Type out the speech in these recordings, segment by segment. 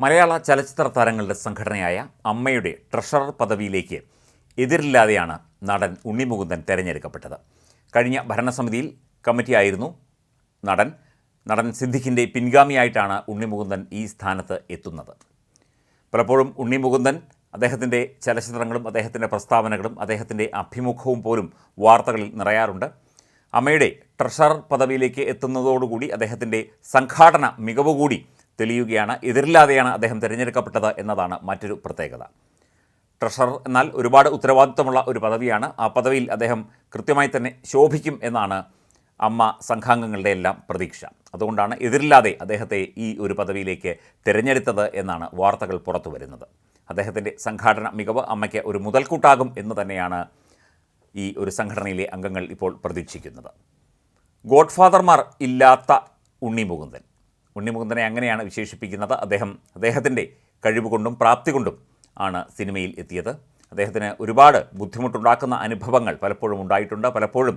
മലയാള ചലച്ചിത്ര താരങ്ങളുടെ സംഘടനയായ അമ്മയുടെ ട്രഷറർ പദവിയിലേക്ക് എതിരില്ലാതെയാണ് നടൻ ഉണ്ണിമുകുന്ദൻ തെരഞ്ഞെടുക്കപ്പെട്ടത്. കഴിഞ്ഞ ഭരണസമിതിയിൽ കമ്മിറ്റിയായിരുന്നു നടൻ. നടൻ സിദ്ദിഖിന്റെ പിൻഗാമിയായിട്ടാണ് ഉണ്ണിമുകുന്ദൻ ഈ സ്ഥാനത്ത് എത്തുന്നത്. പലപ്പോഴും ഉണ്ണിമുകുന്ദൻ അദ്ദേഹത്തിന്റെ ചലച്ചിത്രങ്ങളും അദ്ദേഹത്തിന്റെ പ്രസ്താവനകളും അദ്ദേഹത്തിന്റെ അഭിമുഖവും പോലും വാർത്തകളിൽ നിറയാറുണ്ട്. അമ്മയുടെ ട്രഷറർ പദവിയിലേക്ക് എത്തുന്നതോടുകൂടി അദ്ദേഹത്തിന്റെ സംഘാടന മികവ് കൂടി തെളിയുകയാണ്. എതിരില്ലാതെയാണ് അദ്ദേഹം തിരഞ്ഞെടുക്കപ്പെട്ടത് എന്നതാണ് മറ്റൊരു പ്രത്യേകത. ട്രഷറർ എന്നാൽ ഒരുപാട് ഉത്തരവാദിത്വമുള്ള ഒരു പദവിയാണ്. ആ പദവിയിൽ അദ്ദേഹം കൃത്യമായി തന്നെ ശോഭിക്കും എന്നാണ് അമ്മ സംഘാംഗങ്ങളുടെ എല്ലാം പ്രതീക്ഷ. അതുകൊണ്ടാണ് എതിരില്ലാതെ അദ്ദേഹത്തെ ഈ ഒരു പദവിയിലേക്ക് തിരഞ്ഞെടുത്തത് എന്നാണ് വാർത്തകൾ പുറത്തു വരുന്നത്. അദ്ദേഹത്തിന്റെ സംഘാടന മികവ് അമ്മയ്ക്ക് ഒരു മുതൽക്കൂട്ടാകും എന്ന് തന്നെയാണ് ഈ ഒരു സംഘടനയിലെ അംഗങ്ങൾ ഇപ്പോൾ പ്രതീക്ഷിക്കുന്നത്. ഗോഡ്ഫാദർമാർ ഇല്ലാത്ത ഉണ്ണി മുകുന്ദൻ. ഉണ്ണി മുകുന്ദനെ അങ്ങനെയാണ് വിശേഷിപ്പിക്കുന്നത്. അദ്ദേഹം അദ്ദേഹത്തിന്റെ കഴിവ് കൊണ്ടും പ്രാപ്തി കൊണ്ടും ആണ് സിനിമയിൽ എത്തിയത്. അദ്ദേഹത്തിന് ഒരുപാട് ബുദ്ധിമുട്ടുണ്ടാക്കുന്ന അനുഭവങ്ങൾ പലപ്പോഴും ഉണ്ടായിട്ടുണ്ട്. പലപ്പോഴും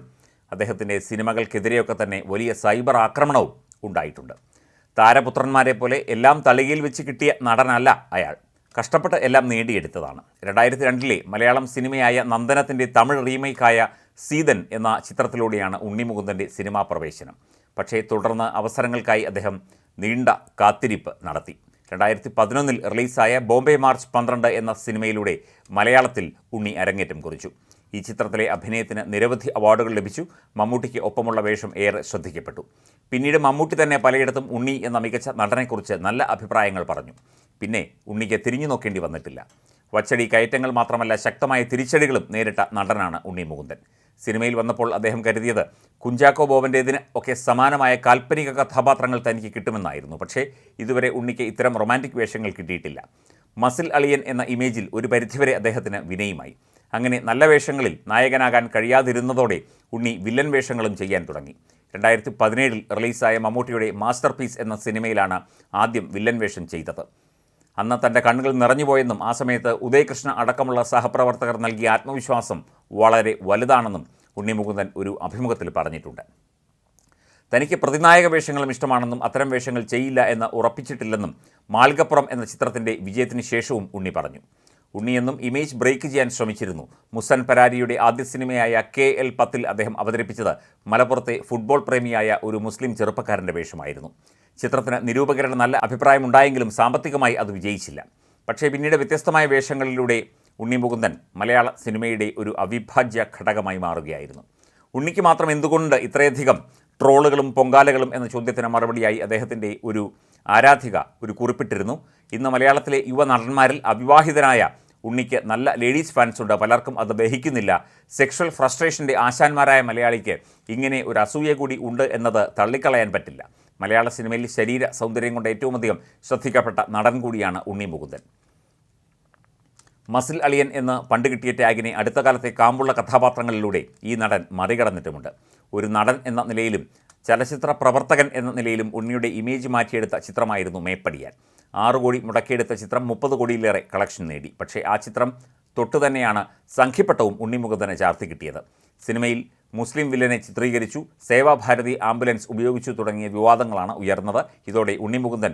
അദ്ദേഹത്തിന്റെ സിനിമകൾക്കെതിരെയൊക്കെ തന്നെ വലിയ സൈബർ ആക്രമണവും ഉണ്ടായിട്ടുണ്ട്. താരപുത്രന്മാരെ പോലെ എല്ലാം തളികയിൽ വെച്ച് കിട്ടിയ നടനല്ല അയാൾ. കഷ്ടപ്പെട്ട് എല്ലാം നേടിയെടുത്തതാണ്. രണ്ടായിരത്തി രണ്ടിലെ മലയാളം സിനിമയായ നന്ദനത്തിന്റെ തമിഴ് റീമേക്കായ സീതൻ എന്ന ചിത്രത്തിലൂടെയാണ് ഉണ്ണിമുകുന്ദന്റെ സിനിമാ പ്രവേശനം. പക്ഷേ തുടർന്ന് അവസരങ്ങൾക്കായി അദ്ദേഹം നീണ്ട കാത്തിരിപ്പ് നടത്തി. രണ്ടായിരത്തി പതിനൊന്നിൽ റിലീസായ ബോംബെ മാർച്ച് പന്ത്രണ്ട് എന്ന സിനിമയിലൂടെ മലയാളത്തിൽ ഉണ്ണി അരങ്ങേറ്റം കുറിച്ചു. ഈ ചിത്രത്തിലെ അഭിനയത്തിന് നിരവധി അവാർഡുകൾ ലഭിച്ചു. മമ്മൂട്ടിക്ക് ഒപ്പമുള്ള വേഷം ഏറെ ശ്രദ്ധിക്കപ്പെട്ടു. പിന്നീട് മമ്മൂട്ടി തന്നെ പലയിടത്തും ഉണ്ണി എന്ന മികച്ച നടനെക്കുറിച്ച് നല്ല അഭിപ്രായങ്ങൾ പറഞ്ഞു. പിന്നെ ഉണ്ണിക്ക് തിരിഞ്ഞു നോക്കേണ്ടി വന്നിട്ടില്ല. വച്ചടി കയറ്റങ്ങൾ മാത്രമല്ല ശക്തമായ തിരിച്ചടികളും നേരിട്ട നടനാണ് ഉണ്ണി മുകുന്ദൻ. സിനിമയിൽ വന്നപ്പോൾ അദ്ദേഹം കരുതിയത് കുഞ്ചാക്കോ ബോബന്റേതിന് ഒക്കെ സമാനമായ കാൽപ്പനിക കഥാപാത്രങ്ങൾ തനിക്ക് കിട്ടുമെന്നായിരുന്നു. പക്ഷേ ഇതുവരെ ഉണ്ണിക്ക് ഇത്തരം റൊമാന്റിക് വേഷങ്ങൾ കിട്ടിയിട്ടില്ല. മസിൽ അളിയൻ എന്ന ഇമേജിൽ ഒരു പരിധിവരെ അദ്ദേഹത്തിന് വിനയുമായി. അങ്ങനെ നല്ല വേഷങ്ങളിൽ നായകനാകാൻ കഴിയാതിരുന്നതോടെ ഉണ്ണി വില്ലൻ വേഷങ്ങളും ചെയ്യാൻ തുടങ്ങി. രണ്ടായിരത്തി പതിനേഴിൽ റിലീസായ മമ്മൂട്ടിയുടെ മാസ്റ്റർ പീസ് എന്ന സിനിമയിലാണ് ആദ്യം വില്ലൻ വേഷം ചെയ്തത്. അന്ന് തന്റെ കണ്ണുകൾ നിറഞ്ഞുപോയെന്നും ആ സമയത്ത് ഉദയകൃഷ്ണ അടക്കമുള്ള സഹപ്രവർത്തകർ നൽകിയ ആത്മവിശ്വാസം വളരെ വലുതാണെന്നും ഉണ്ണി മുകുന്ദൻ ഒരു അഭിമുഖത്തിൽ പറഞ്ഞിട്ടുണ്ട്. തനിക്ക് പ്രതിനായക വേഷങ്ങളും ഇഷ്ടമാണെന്നും അത്തരം വേഷങ്ങൾ ചെയ്യില്ല എന്ന് ഉറപ്പിച്ചിട്ടില്ലെന്നും മാൽഗപ്പുറം എന്ന ചിത്രത്തിന്റെ വിജയത്തിന് ശേഷവും ഉണ്ണി പറഞ്ഞു. ഉണ്ണിയെന്നും ഇമേജ് ബ്രേക്ക് ചെയ്യാൻ ശ്രമിച്ചിരുന്നു. മുസൻ പരാരിയുടെ ആദ്യ സിനിമയായ കെ എൽ പത്തിൽ അദ്ദേഹം അവതരിപ്പിച്ചത് മലപ്പുറത്തെ ഫുട്ബോൾ പ്രേമിയായ ഒരു മുസ്ലിം ചെറുപ്പക്കാരന്റെ വേഷമായിരുന്നു. ചിത്രത്തിന് നിരൂപകരുടെ നല്ല അഭിപ്രായമുണ്ടായെങ്കിലും സാമ്പത്തികമായി അത് വിജയിച്ചില്ല. പക്ഷേ പിന്നീട് വ്യത്യസ്തമായ വേഷങ്ങളിലൂടെ ഉണ്ണി മുകുന്ദൻ മലയാള സിനിമയുടെ ഒരു അവിഭാജ്യ ഘടകമായി മാറുകയായിരുന്നു. ഉണ്ണിക്ക് മാത്രം എന്തുകൊണ്ട് ഇത്രയധികം ട്രോളുകളും പൊങ്കാലകളും എന്ന ചോദ്യത്തിന് മറുപടിയായി അദ്ദേഹത്തിന്റെ ഒരു ആരാധിക ഒരു കുറിപ്പിട്ടിരുന്നു. ഇന്ന് മലയാളത്തിലെ യുവ നടന്മാരിൽ അവിവാഹിതനായ ഉണ്ണിക്ക് നല്ല ലേഡീസ് ഫാൻസ് ഉണ്ട്. പലർക്കും അത് ദഹിക്കുന്നില്ല. സെക്ഷൽ ഫ്രസ്ട്രേഷന്റെ ആശാന്മാരായ മലയാളിക്ക് ഇങ്ങനെ ഒരു അസൂയ കൂടി ഉണ്ട് എന്നത് തള്ളിക്കളയാൻ പറ്റില്ല. മലയാള സിനിമയിൽ ശരീര സൗന്ദര്യം കൊണ്ട് ഏറ്റവും അധികം ശ്രദ്ധിക്കപ്പെട്ട നടൻ കൂടിയാണ് ഉണ്ണി മുകുന്ദൻ മസിൽ അളിയൻ എന്ന് പണ്ട് കിട്ടിയ ടാഗിനെ അടുത്ത കാലത്തെ കാമ്പുള്ള കഥാപാത്രങ്ങളിലൂടെ ഈ നടൻ മറികടന്നിട്ടുമുണ്ട്. ഒരു നടൻ എന്ന നിലയിലും ചലച്ചിത്ര പ്രവർത്തകൻ എന്ന നിലയിലും ഉണ്ണിയുടെ ഇമേജ് മാറ്റിയെടുത്ത ചിത്രമായിരുന്നു മേപ്പടിയാൻ. ആറ് കോടി മുടക്കിയെടുത്ത ചിത്രം മുപ്പത് കോടിയിലേറെ കളക്ഷൻ നേടി. പക്ഷേ ആ ചിത്രം തൊട്ടു തന്നെയാണ് സംഖ്യപ്പെട്ടവും ഉണ്ണിമുകുന്ദന് ചാർത്തി കിട്ടിയത്. സിനിമയിൽ മുസ്ലിം വില്ലനെ ചിത്രീകരിച്ചു സേവാഭാരതി ആംബുലൻസ് ഉപയോഗിച്ചു തുടങ്ങിയ വിവാദങ്ങളാണ് ഉയർന്നത്. ഇതോടെ ഉണ്ണിമുകുന്ദൻ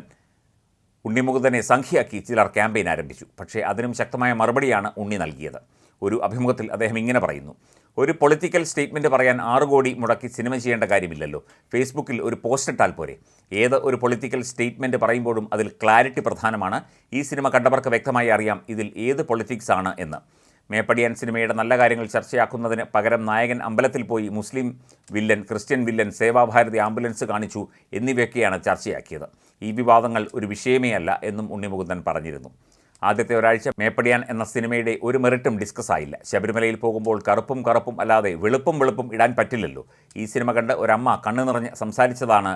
ഉണ്ണിമുകുന്ദനെ സംഖ്യയാക്കി ചിലർ ക്യാമ്പയിൻ ആരംഭിച്ചു. പക്ഷേ അതിനും ശക്തമായ മറുപടിയാണ് ഉണ്ണി നൽകിയത്. ഒരു അഭിമുഖത്തിൽ അദ്ദേഹം ഇങ്ങനെ പറയുന്നു. ഒരു പൊളിറ്റിക്കൽ സ്റ്റേറ്റ്മെന്റ് പറയാൻ ആറ് കോടി മുടക്കി സിനിമ ചെയ്യേണ്ട കാര്യമില്ലല്ലോ. ഫേസ്ബുക്കിൽ ഒരു പോസ്റ്റ് ഇട്ടാൽ പോരെ. ഏത് ഒരു പൊളിറ്റിക്കൽ സ്റ്റേറ്റ്മെന്റ് പറയുമ്പോഴും അതിൽ ക്ലാരിറ്റി പ്രധാനമാണ്. ഈ സിനിമ കണ്ടവർക്ക് വ്യക്തമായി അറിയാം ഇതിൽ ഏത് പൊളിറ്റിക്സ് ആണ് എന്ന്. മേപ്പടിയാൻ സിനിമയുടെ നല്ല കാര്യങ്ങൾ ചർച്ചയാക്കുന്നതിന് പകരം നായകൻ അമ്പലത്തിൽ പോയി മുസ്ലിം villain Christian villain Seva Bharati ambulance കാണിച്ചു എന്നിവയൊക്കെയാണ് ചർച്ചയാക്കിയത്. ഈ വിവാദങ്ങൾ ഒരു വിഷയമേ അല്ല എന്നും ഉണ്ണിമുകുന്ദൻ പറഞ്ഞിരുന്നു. ആദ്യത്തെ ഒരാഴ്ച മേപ്പടിയാൻ എന്ന സിനിമയുടെ ഒരു മെറിറ്റും ഡിസ്കസ് ആയില്ല. ശബരിമലയിൽ പോകുമ്പോൾ കറുപ്പും കറുപ്പും അല്ലാതെ വെളുപ്പും വെളുപ്പും ഇടാൻ പറ്റില്ലല്ലോ. ഈ സിനിമ കണ്ട് ഒരമ്മ കണ്ണു നിറഞ്ഞ് സംസാരിച്ചതാണ്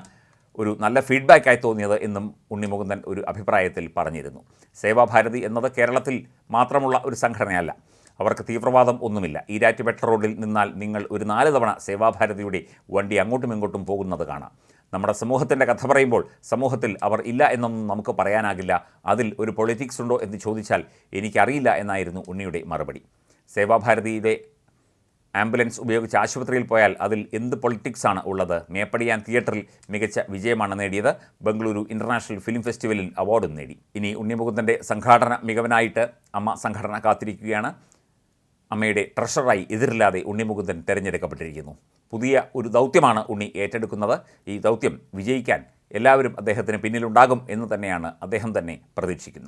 ഒരു നല്ല ഫീഡ്ബാക്കായി തോന്നിയത് എന്നും ഉണ്ണിമുകുന്ദൻ ഒരു അഭിപ്രായത്തിൽ പറഞ്ഞിരുന്നു. സേവാഭാരതി എന്നത് കേരളത്തിൽ മാത്രമുള്ള ഒരു സംഘടനയല്ല. അവർക്ക് തീവ്രവാദം ഒന്നുമില്ല. ഈരാറ്റുപേട്ട റോഡിൽ നിന്നാൽ നിങ്ങൾ ഒരു നാല് തവണ സേവാഭാരതിയുടെ വണ്ടി അങ്ങോട്ടും ഇങ്ങോട്ടും പോകുന്നത് കാണാം. നമ്മുടെ സമൂഹത്തിന്റെ കഥ പറയുമ്പോൾ സമൂഹത്തിൽ അവർ ഇല്ല എന്നൊന്നും നമുക്ക് പറയാനാകില്ല. അതിൽ ഒരു പൊളിറ്റിക്സ് ഉണ്ടോ എന്ന് ചോദിച്ചാൽ എനിക്കറിയില്ല എന്നായിരുന്നു ഉണ്ണിയുടെ മറുപടി. സേവാഭാരതിയിലെ ആംബുലൻസ് ഉപയോഗിച്ച് ആശുപത്രിയിൽ പോയാൽ അതിൽ എന്ത് പൊളിറ്റിക്സ് ആണ് ഉള്ളത്? മേപ്പടിയാൻ തിയേറ്ററിൽ മികച്ച വിജയമാണ് നേടിയത്. ബംഗളൂരു ഇന്റർനാഷണൽ ഫിലിം ഫെസ്റ്റിവലിൽ അവാർഡും നേടി. ഇനി ഉണ്ണിമുകുന്ദന്റെ സംഘാടന മികവനായിട്ട് അമ്മ സംഘടന കാത്തിരിക്കുകയാണ്. അമ്മയുടെ ട്രഷറായി എതിരില്ലാതെ ഉണ്ണിമുകുന്ദൻ തിരഞ്ഞെടുക്കപ്പെട്ടിരിക്കുന്നു. പുതിയ ഒരു ദൗത്യമാണ് ഉണ്ണി ഏറ്റെടുക്കുന്നത്. ഈ ദൗത്യം വിജയിക്കാൻ എല്ലാവരും അദ്ദേഹത്തിന് പിന്നിലുണ്ടാകും എന്ന് തന്നെയാണ് അദ്ദേഹം തന്നെ പ്രതീക്ഷിക്കുന്നത്.